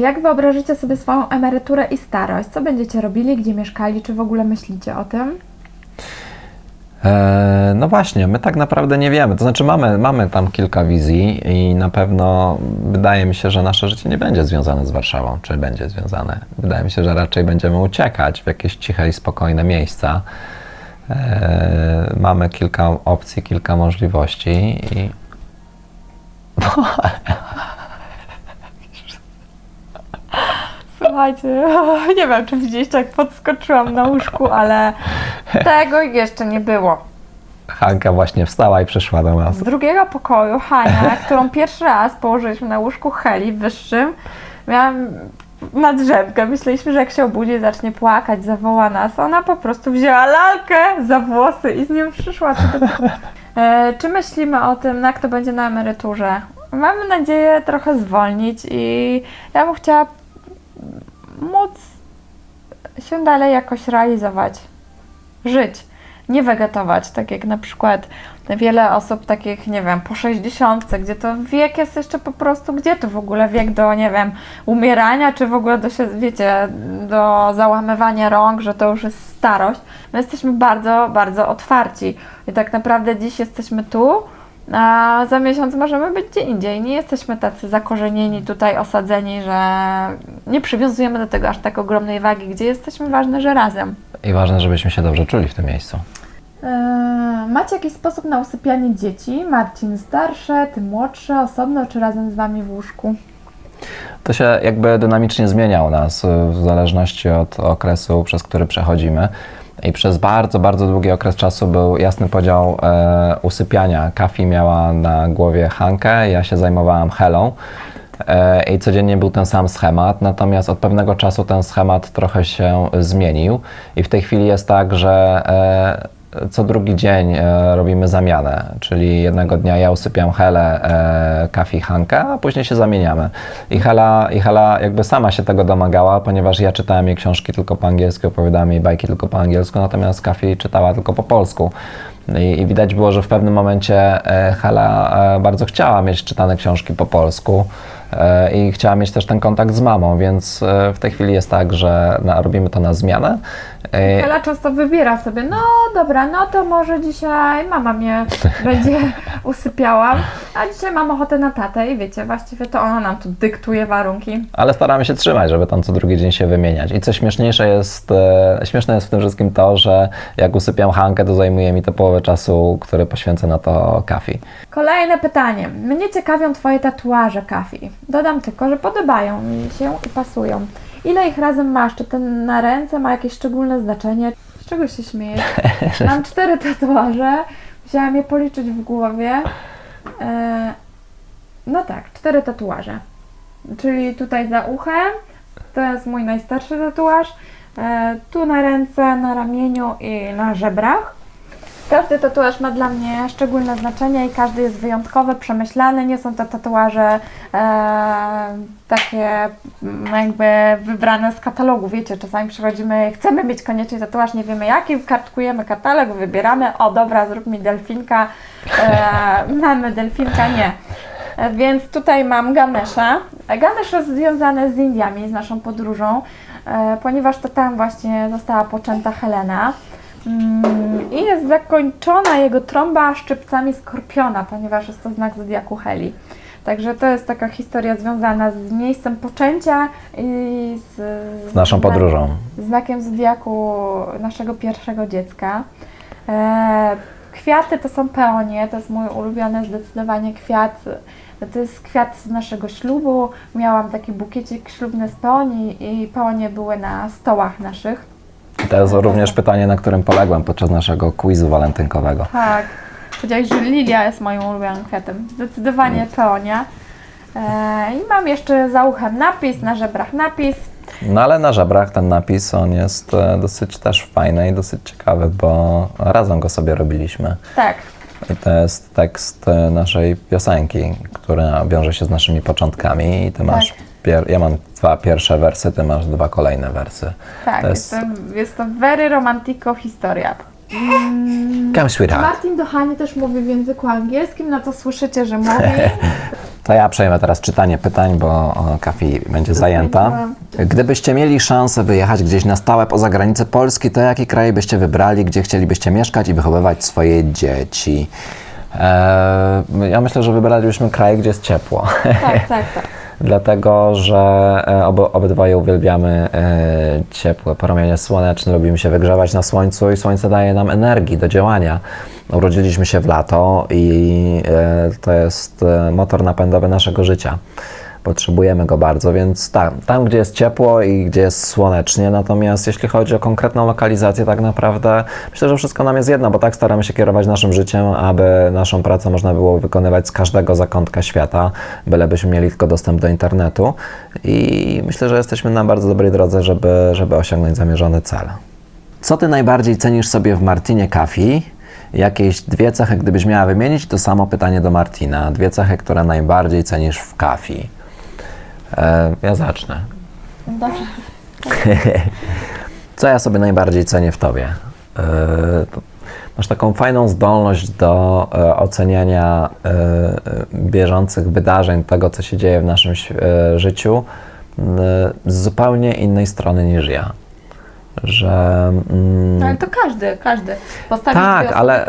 Jak wyobrażycie sobie swoją emeryturę i starość? Co będziecie robili, gdzie mieszkali? Czy w ogóle myślicie o tym? E, No właśnie, my tak naprawdę nie wiemy. To znaczy, mamy, mamy tam kilka wizji i na pewno wydaje mi się, że nasze życie nie będzie związane z Warszawą, czy będzie związane. Wydaje mi się, że raczej będziemy uciekać w jakieś ciche i spokojne miejsca. E, Mamy kilka opcji, kilka możliwości i Słuchajcie, nie wiem, czy widzieliście, jak podskoczyłam na łóżku, ale tego jeszcze nie było. Hanka właśnie wstała i przyszła do nas. Z drugiego pokoju Hania, którą pierwszy raz położyliśmy na łóżku Heli wyższym, miałam nadrzębkę. Myśleliśmy, że jak się obudzi, zacznie płakać, zawoła nas. Ona po prostu wzięła lalkę za włosy i z nią przyszła. E, czy myślimy o tym, jak to będzie na emeryturze? Mamy nadzieję trochę zwolnić i ja bym chciała móc się dalej jakoś realizować, żyć, nie wegetować, tak jak na przykład wiele osób takich, nie wiem, po 60, gdzie to wiek jest jeszcze po prostu, gdzie to w ogóle wiek do, nie wiem, umierania, czy w ogóle do się, wiecie, do załamywania rąk, że to już jest starość. My jesteśmy bardzo, bardzo otwarci i tak naprawdę dziś jesteśmy tu, a za miesiąc możemy być gdzie indziej. Nie jesteśmy tacy zakorzenieni tutaj, osadzeni, że nie przywiązujemy do tego aż tak ogromnej wagi, gdzie jesteśmy ważne, że razem. I ważne, żebyśmy się dobrze czuli w tym miejscu. Eee, macie jakiś sposób na usypianie dzieci? Marcin starsze, ty młodsze, osobno czy razem z wami w łóżku? To się jakby dynamicznie zmienia u nas w zależności od okresu, przez który przechodzimy. I przez bardzo, bardzo długi okres czasu był jasny podział e, usypiania. Kafi miała na głowie Hankę, ja się zajmowałam Helą. E, I codziennie był ten sam schemat, natomiast od pewnego czasu ten schemat trochę się zmienił i w tej chwili jest tak, że e, co drugi dzień e, robimy zamianę, czyli jednego dnia ja usypiam Helę, e, Kafi, Hankę, a później się zamieniamy. I Hela, I Hela jakby sama się tego domagała, ponieważ ja czytałem jej książki tylko po angielsku, opowiadałem jej bajki tylko po angielsku, natomiast Kafi czytała tylko po polsku. I, I widać było, że w pewnym momencie e, Hela e, bardzo chciała mieć czytane książki po polsku e, i chciała mieć też ten kontakt z mamą, więc e, w tej chwili jest tak, że robimy to na zmianę. E, Ela często wybiera sobie, no dobra, no to może dzisiaj mama mnie będzie usypiała, a dzisiaj mam ochotę na tatę i wiecie, właściwie to ona nam tu dyktuje warunki. Ale staramy się trzymać, żeby tam co drugi dzień się wymieniać. I co śmieszniejsze jest, e, śmieszne jest w tym wszystkim to, że jak usypiam Hankę, to zajmuje mi to połowę czasu, który poświęcę na to kafi. Kolejne pytanie. Mnie ciekawią Twoje tatuaże, Kafi. Dodam tylko, że podobają mi się i pasują. Ile ich razem masz? Czy ten na ręce ma jakieś szczególne znaczenie? Z czego się śmiejesz? Mam cztery tatuaże. Musiałam je policzyć w głowie. E, no tak, cztery tatuaże. Czyli tutaj za uchem, to jest mój najstarszy tatuaż. E, tu na ręce, na ramieniu i na żebrach. Każdy tatuaż ma dla mnie szczególne znaczenie i każdy jest wyjątkowy, przemyślany. Nie są to tatuaże e, takie mm, jakby wybrane z katalogu. Wiecie, czasami przychodzimy, chcemy mieć koniecznie tatuaż, nie wiemy jaki, kartkujemy katalog, wybieramy, o dobra, zrób mi delfinka, e, mamy delfinka, nie. E, Więc tutaj mam Ganesha. Ganesh jest związany z Indiami, z naszą podróżą, e, ponieważ to tam właśnie została poczęta Helena. Mm, I jest zakończona jego trąba szczypcami skorpiona, ponieważ jest to znak zodiaku Heli. Także to jest taka historia związana z miejscem poczęcia i z, Z naszą znak- podróżą. znakiem zodiaku naszego pierwszego dziecka. E, kwiaty to są peonie, to jest mój ulubiony zdecydowanie kwiat. To jest kwiat z naszego ślubu. Miałam taki bukiecik ślubny z peoni i peonie były na stołach naszych. I to jest również pytanie, na którym poległem podczas naszego quizu walentynkowego. Tak. Powiedziałeś, że lilia jest moim ulubionym kwiatem. Zdecydowanie peonia. E, I mam jeszcze za uchem napis, na żebrach napis. No ale na żebrach ten napis, on jest e, dosyć też fajny i dosyć ciekawy, bo razem go sobie robiliśmy. Tak, I to jest tekst e, naszej piosenki, która wiąże się z naszymi początkami i ty masz, pier- ja mam dwa pierwsze wersy, ty masz dwa kolejne wersy. tak. To Jest jest- to, jest to very romantico historia. Come sweetheart. Martin do Hani też mówi w języku angielskim, no to słyszycie, że mówi. To ja przejmę teraz czytanie pytań, bo Kafi będzie zajęta. Gdybyście mieli szansę wyjechać gdzieś na stałe poza granice Polski, to jaki kraj byście wybrali, gdzie chcielibyście mieszkać i wychowywać swoje dzieci? Eee, ja myślę, że wybralibyśmy kraj, gdzie jest ciepło. Tak, tak, tak. Dlatego, że e, obo, obydwoje uwielbiamy e, ciepłe promienie słoneczne, lubimy się wygrzewać na słońcu i słońce daje nam energii do działania. Urodziliśmy się w lato i e, to jest motor napędowy naszego życia. Potrzebujemy go bardzo, więc tam, tam, gdzie jest ciepło i gdzie jest słonecznie. Natomiast jeśli chodzi o konkretną lokalizację, tak naprawdę myślę, że wszystko nam jest jedno, bo tak staramy się kierować naszym życiem, aby naszą pracę można było wykonywać z każdego zakątka świata, bylebyśmy mieli tylko dostęp do internetu. I myślę, że jesteśmy na bardzo dobrej drodze, żeby, żeby osiągnąć zamierzony cel. Co ty najbardziej cenisz sobie w Martinie Kafi? Jakieś dwie cechy, gdybyś miała wymienić, to samo pytanie do Martina. Dwie cechy, które najbardziej cenisz w Kafi. E, ja zacznę. Dobrze. Co ja sobie najbardziej cenię w tobie? E, masz taką fajną zdolność do e, oceniania bieżących wydarzeń, tego, co się dzieje w naszym życiu, z zupełnie innej strony niż ja. Że. mm, No, ale to każdy, każdy. Postawić tak, osoby, ale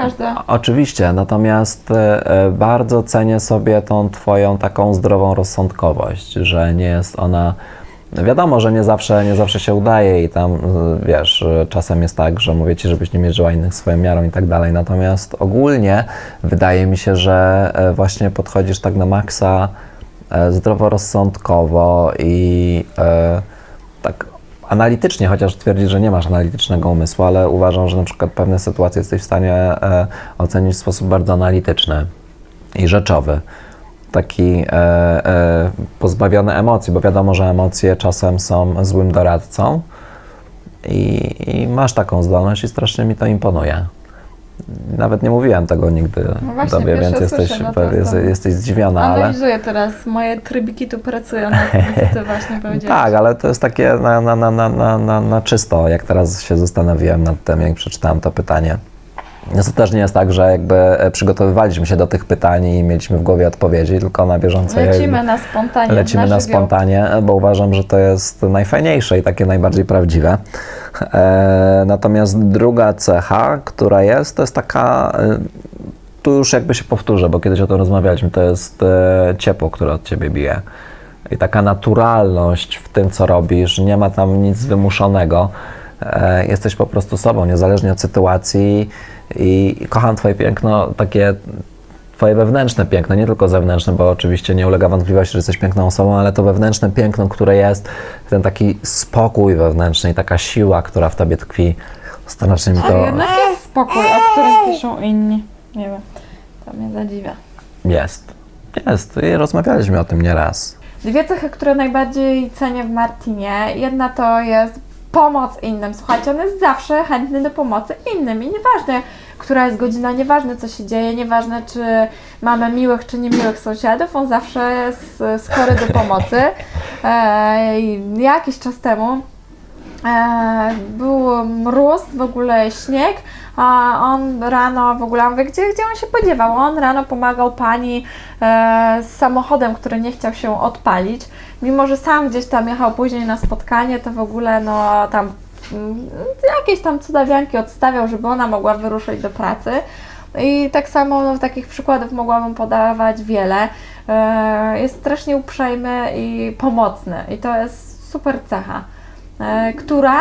oczywiście, natomiast e, e, bardzo cenię sobie tą Twoją taką zdrową rozsądkowość, że nie jest ona. Wiadomo, że nie zawsze, nie zawsze się udaje i tam, e, wiesz, czasem jest tak, że mówię Ci, żebyś nie mierzyła innych swoją miarą i tak dalej, natomiast ogólnie wydaje mi się, że właśnie podchodzisz tak na maksa zdroworozsądkowo i tak analitycznie, chociaż twierdzisz, że nie masz analitycznego umysłu, ale uważam, że na przykład pewne sytuacje jesteś w stanie e, ocenić w sposób bardzo analityczny i rzeczowy. Taki e, e, pozbawiony emocji, bo wiadomo, że emocje czasem są złym doradcą i, i masz taką zdolność i strasznie mi to imponuje. Nawet nie mówiłem tego nigdy No właśnie, tobie, więc jesteś, no jestem- jesteś zdziwiona, ale... Analizuję teraz, moje trybiki tu pracują co ty właśnie powiedziałeś. Tak, ale to jest takie na, na, na, na, na, na, na czysto, jak teraz się zastanowiłem nad tym, jak przeczytałem to pytanie. Więc to też nie jest tak, że jakby e, przygotowywaliśmy się do tych pytań i mieliśmy w głowie odpowiedzi, tylko na bieżąco Lecimy na spontanie. lecimy na żywioł. spontanie, bo uważam, że to jest najfajniejsze i takie najbardziej prawdziwe. E, natomiast druga cecha, która jest, to jest taka, e, tu już jakby się powtórzę, bo kiedyś o tym rozmawialiśmy, to jest e, ciepło, które od ciebie bije. I taka naturalność w tym, co robisz, nie ma tam nic wymuszonego. E, jesteś po prostu sobą, niezależnie od sytuacji i, kocham twoje piękno, takie Twoje wewnętrzne piękno, nie tylko zewnętrzne, bo oczywiście nie ulega wątpliwości, że jesteś piękną osobą, ale to wewnętrzne piękno, które jest, ten taki spokój wewnętrzny i taka siła, która w tobie tkwi. Strasznie mi A to jednak jest spokój, o którym piszą inni. Nie wiem, to mnie zadziwia. jest. Jest. I rozmawialiśmy o tym nieraz. Dwie cechy, które najbardziej cenię w Martinie. Jedna to jest pomoc innym. Słuchajcie, on jest zawsze chętny do pomocy innym i nieważne, która jest godzina, nieważne co się dzieje, nieważne czy mamy miłych czy niemiłych sąsiadów, on zawsze jest skory do pomocy. E, jakiś czas temu był mróz, w ogóle śnieg, a on rano w ogóle, gdzie, gdzie on się podziewał? On rano pomagał pani e, z samochodem, który nie chciał się odpalić. Mimo, że sam gdzieś tam jechał później na spotkanie, to w ogóle no tam mm, jakieś tam cudawianki odstawiał, żeby ona mogła wyruszyć do pracy. I tak samo no, takich przykładów mogłabym podawać wiele. E, jest strasznie uprzejmy i pomocny i to jest super cecha, e, która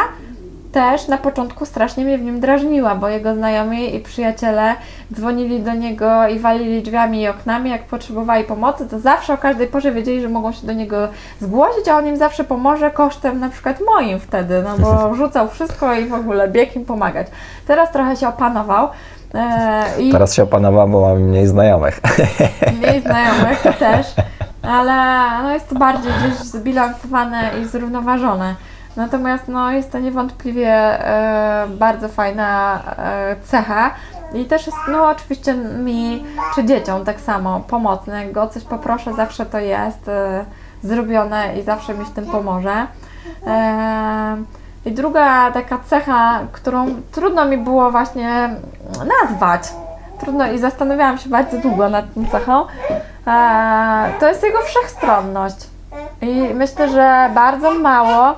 też na początku strasznie mnie w nim drażniła, bo jego znajomi i przyjaciele dzwonili do niego i walili drzwiami i oknami, jak potrzebowali pomocy, to zawsze o każdej porze wiedzieli, że mogą się do niego zgłosić, a on im zawsze pomoże kosztem na przykład moim wtedy, no bo rzucał wszystko i w ogóle biegł im pomagać. Teraz trochę się opanował. e, I Teraz się opanowałam, bo mam mniej znajomych. mniej znajomych też, ale no jest to bardziej gdzieś zbilansowane i zrównoważone. Natomiast no, jest to niewątpliwie e, bardzo fajna e, cecha i też jest no oczywiście mi czy dzieciom tak samo pomocne. Jak go coś poproszę, zawsze to jest e, zrobione i zawsze mi w tym pomoże. E, I druga taka cecha, którą trudno mi było właśnie nazwać, trudno i zastanawiałam się bardzo długo nad tą cechą, e, to jest jego wszechstronność. I myślę, że bardzo mało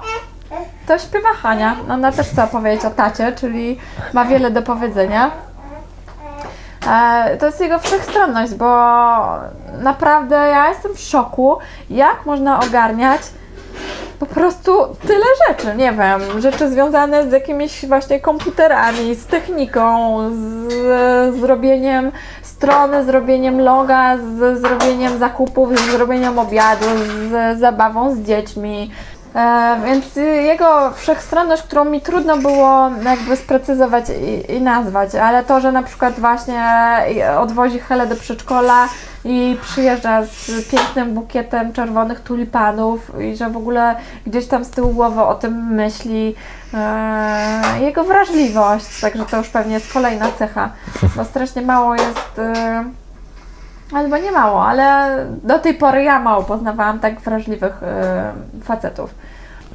to śpiewa Hania. Ona też chce opowiedzieć o tacie, czyli ma wiele do powiedzenia. E, to jest jego wszechstronność, bo naprawdę ja jestem w szoku, jak można ogarniać po prostu tyle rzeczy, nie wiem, rzeczy związane z jakimiś właśnie komputerami, z techniką, z zrobieniem strony, zrobieniem loga, z zrobieniem zakupów, z zrobieniem obiadu, z zabawą z dziećmi. E, więc jego wszechstronność, którą mi trudno było jakby sprecyzować i, i nazwać, ale to, że na przykład właśnie odwozi Helę do przedszkola i przyjeżdża z pięknym bukietem czerwonych tulipanów i że w ogóle gdzieś tam z tyłu głowy o tym myśli. E, jego wrażliwość, także to już pewnie jest kolejna cecha, bo strasznie mało jest... Albo nie mało, ale do tej pory ja mało poznawałam tak wrażliwych y, facetów.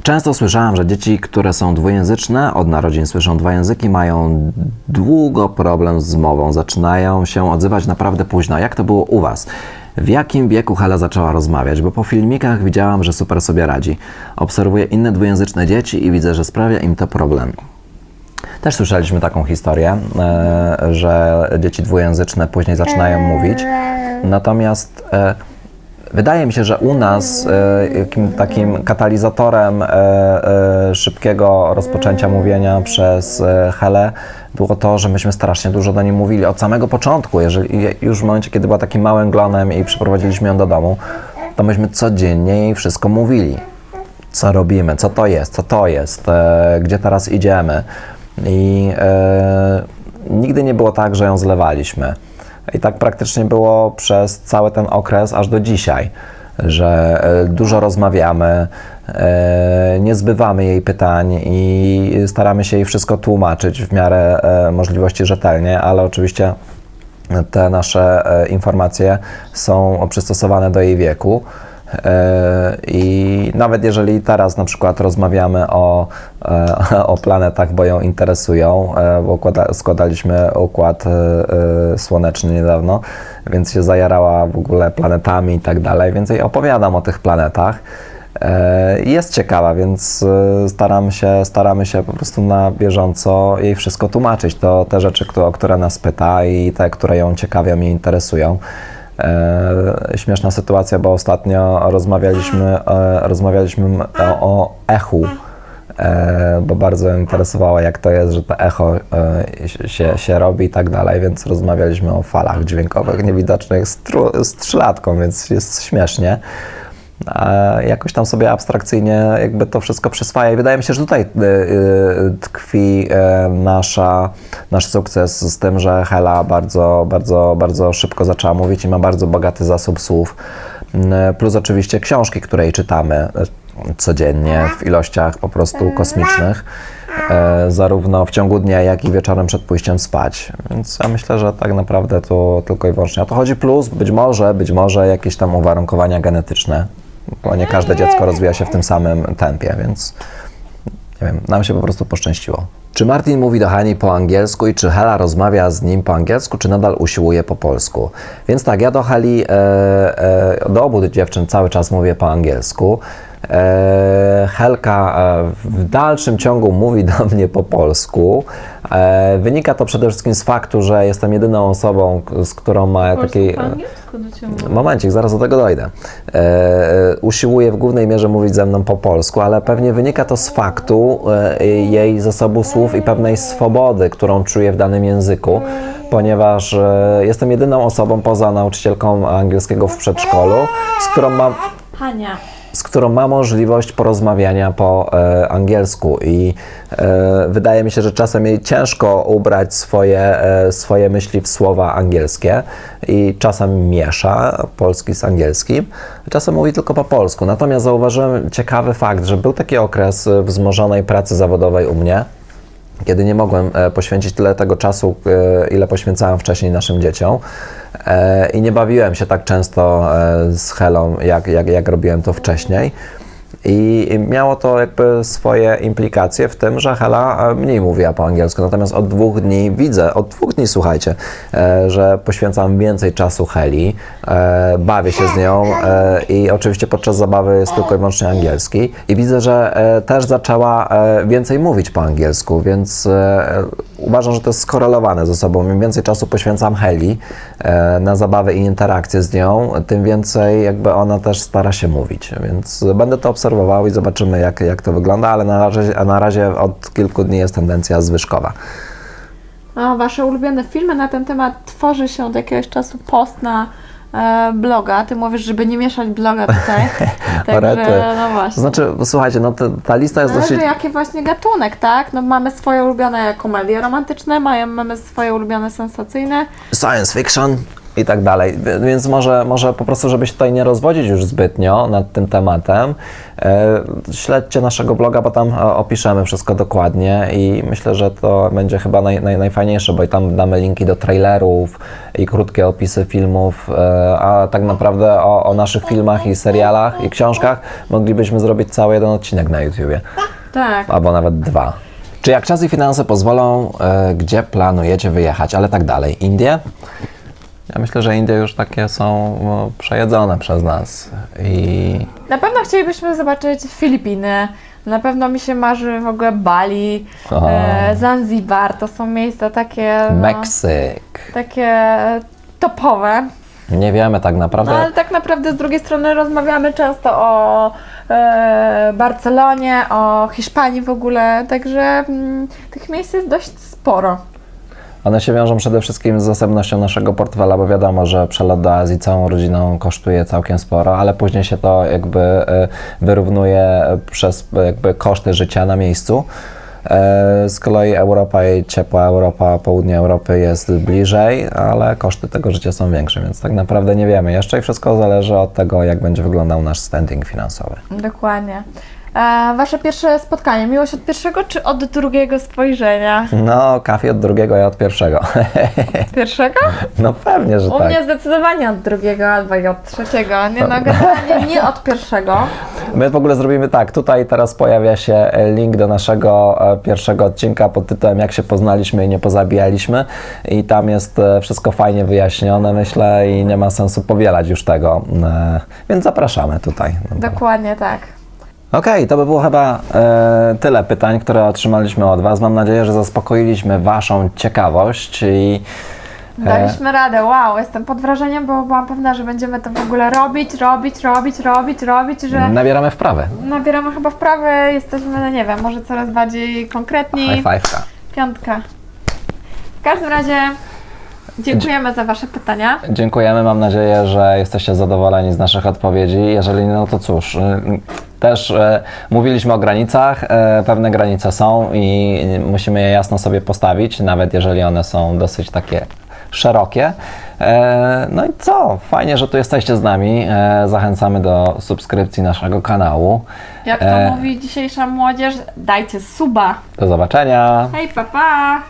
Często słyszałam, że dzieci, które są dwujęzyczne, od narodzin słyszą dwa języki, mają długo problem z mową. Zaczynają się odzywać naprawdę późno. Jak to było u Was? W jakim wieku Hela zaczęła rozmawiać? Bo po filmikach widziałam, że super sobie radzi. Obserwuję inne dwujęzyczne dzieci i widzę, że sprawia im to problem. Też słyszeliśmy taką historię, e, że dzieci dwujęzyczne później zaczynają mówić. Natomiast e, wydaje mi się, że u nas e, jakim takim katalizatorem e, szybkiego rozpoczęcia mówienia przez e, Helę było to, że myśmy strasznie dużo do niej mówili od samego początku. Jeżeli już w momencie, kiedy była takim małym glonem i przyprowadziliśmy ją do domu, to myśmy codziennie jej wszystko mówili co robimy, co to jest, co to jest, gdzie teraz idziemy. I e, nigdy nie było tak, że ją zlewaliśmy. I tak praktycznie było przez cały ten okres, aż do dzisiaj, że e, dużo rozmawiamy, e, nie zbywamy jej pytań i staramy się jej wszystko tłumaczyć w miarę e, możliwości rzetelnie, ale oczywiście te nasze informacje są przystosowane do jej wieku. E, I nawet jeżeli teraz na przykład rozmawiamy o, e, o planetach, bo ją interesują, e, bo składaliśmy układ słoneczny niedawno, więc się zajarała w ogóle planetami i tak dalej, więc jej opowiadam o tych planetach. Jest ciekawa, więc staram się, staramy się po prostu na bieżąco jej wszystko tłumaczyć. To te rzeczy, o które nas pyta i te, które ją ciekawią i interesują. E, śmieszna sytuacja, bo ostatnio rozmawialiśmy, e, rozmawialiśmy o, o echu, e, bo bardzo ją interesowało, jak to jest, że to echo e, się, się robi i tak dalej, więc rozmawialiśmy o falach dźwiękowych niewidocznych z, tru, z trzylatką, więc jest śmiesznie. Jakoś tam sobie abstrakcyjnie jakby to wszystko przyswaja i wydaje mi się, że tutaj y, y, tkwi e, nasza, nasz sukces z tym, że Hela bardzo, bardzo, bardzo szybko zaczęła mówić i ma bardzo bogaty zasób słów. Mm, Plus oczywiście książki, które jej czytamy e, codziennie w ilościach po prostu kosmicznych, e, zarówno w ciągu dnia, jak i wieczorem przed pójściem spać. Więc ja myślę, że tak naprawdę to tylko i wyłącznie o to chodzi. Plus być może, być może jakieś tam uwarunkowania genetyczne, bo nie każde dziecko rozwija się w tym samym tempie, więc nie wiem, nam się po prostu poszczęściło. Czy Martin mówi do Hani po angielsku i czy Hela rozmawia z nim po angielsku, czy nadal usiłuje po polsku? Więc tak, ja do Heli, e, e, do obu dziewczyn cały czas mówię po angielsku. E, Helka e, w dalszym ciągu mówi do mnie po polsku. E, wynika to przede wszystkim z faktu, że jestem jedyną osobą, z którą ma ciebie mówię. Momencik, zaraz do tego dojdę. E, e, usiłuje w głównej mierze mówić ze mną po polsku, ale pewnie wynika to z faktu e, jej zasobu słów i pewnej swobody, którą czuję w danym języku, ponieważ e, jestem jedyną osobą poza nauczycielką angielskiego w przedszkolu, z którą mam Hania. Z którą ma możliwość porozmawiania po e, angielsku i e, wydaje mi się, że czasem jej ciężko ubrać swoje, e, swoje myśli w słowa angielskie i czasem miesza polski z angielskim, czasem mówi tylko po polsku. Natomiast zauważyłem ciekawy fakt, że był taki okres wzmożonej pracy zawodowej u mnie, kiedy nie mogłem e, poświęcić tyle tego czasu, e, ile poświęcałem wcześniej naszym dzieciom. E, I nie bawiłem się tak często z Helą, jak, jak, jak robiłem to wcześniej. I miało to jakby swoje implikacje w tym, że Hela e, mniej mówiła po angielsku. Natomiast od dwóch dni widzę, od dwóch dni słuchajcie, e, że poświęcam więcej czasu Heli, e, bawię się z nią i oczywiście podczas zabawy jest tylko i wyłącznie angielski. I widzę, że też zaczęła więcej mówić po angielsku, więc uważam, że to jest skorelowane ze sobą. Im więcej czasu poświęcam Heli na zabawę i interakcję z nią, tym więcej jakby ona też stara się mówić. Więc będę to obserwował i zobaczymy, jak, jak to wygląda, ale na razie, na razie od kilku dni jest tendencja zwyżkowa. A wasze ulubione filmy na ten temat tworzy się od jakiegoś czasu post na e, bloga. Ty mówisz, żeby nie mieszać bloga tutaj. Także, no właśnie. znaczy, słuchajcie, no ta, ta lista jest Zależy dosyć... jaki właśnie gatunek, tak? No mamy swoje ulubione komedie romantyczne, mamy swoje ulubione sensacyjne. science fiction i tak dalej. Więc może, może po prostu, żeby się tutaj nie rozwodzić już zbytnio nad tym tematem, e, śledźcie naszego bloga, bo tam e, opiszemy wszystko dokładnie i myślę, że to będzie chyba naj, naj, najfajniejsze, bo i tam damy linki do trailerów i krótkie opisy filmów, e, a tak naprawdę o, o naszych filmach i serialach i książkach moglibyśmy zrobić cały jeden odcinek na YouTubie Tak. albo nawet dwa. Czy jak czas i finanse pozwolą, gdzie planujecie wyjechać, ale tak dalej? Indie? Ja myślę, że Indie już takie są no, przejedzone przez nas i Na pewno chcielibyśmy zobaczyć Filipiny. Na pewno mi się marzy w ogóle Bali, O. e, Zanzibar. To są miejsca takie, no, Meksyk. takie topowe. Nie wiemy tak No naprawdę. ale tak naprawdę z drugiej strony rozmawiamy często o e, Barcelonie, o Hiszpanii w ogóle, także mm, tych miejsc jest dość sporo. One się wiążą przede wszystkim z zasobnością naszego portfela, bo wiadomo, że przelot do Azji całą rodziną kosztuje całkiem sporo, ale później się to jakby e, wyrównuje przez e, jakby koszty życia na miejscu. Z kolei Europa i ciepła Europa, południe Europy jest bliżej, ale koszty tego życia są większe, więc tak naprawdę nie wiemy jeszcze i wszystko zależy od tego, jak będzie wyglądał nasz standing finansowy. Dokładnie. E, wasze pierwsze spotkanie, miłość od pierwszego czy od drugiego spojrzenia? No, kawie od drugiego, ja od pierwszego. Pierwszego? No pewnie, że U tak. mnie zdecydowanie od drugiego albo i od trzeciego. Nie, no, generalnie nie od pierwszego. My w ogóle zrobimy tak. Tutaj teraz pojawia się link do naszego e, pierwszego odcinka pod tytułem Jak się poznaliśmy i nie pozabijaliśmy. I tam jest e, wszystko fajnie wyjaśnione, myślę, i nie ma sensu powielać już tego. Więc zapraszamy tutaj. No Dokładnie tak. Okej, to by było chyba e, tyle pytań, które otrzymaliśmy od Was. Mam nadzieję, że zaspokoiliśmy Waszą ciekawość i e, Daliśmy radę, wow, jestem pod wrażeniem, bo byłam pewna, że będziemy to w ogóle robić, robić, robić, robić, robić, że nabieramy wprawy. nabieramy chyba wprawy, jesteśmy, no nie wiem, może coraz bardziej konkretni. High five'ka. Piątka. W każdym razie dziękujemy za Wasze pytania. Dziękujemy, mam nadzieję, że jesteście zadowoleni z naszych odpowiedzi. Jeżeli nie, no to cóż, y, też e, mówiliśmy o granicach, e, pewne granice są i musimy je jasno sobie postawić, nawet jeżeli one są dosyć takie szerokie. E, no i co? Fajnie, że tu jesteście z nami. E, zachęcamy do subskrypcji naszego kanału. Jak to E. mówi dzisiejsza młodzież, dajcie suba. Do zobaczenia. Hej, papa! Pa.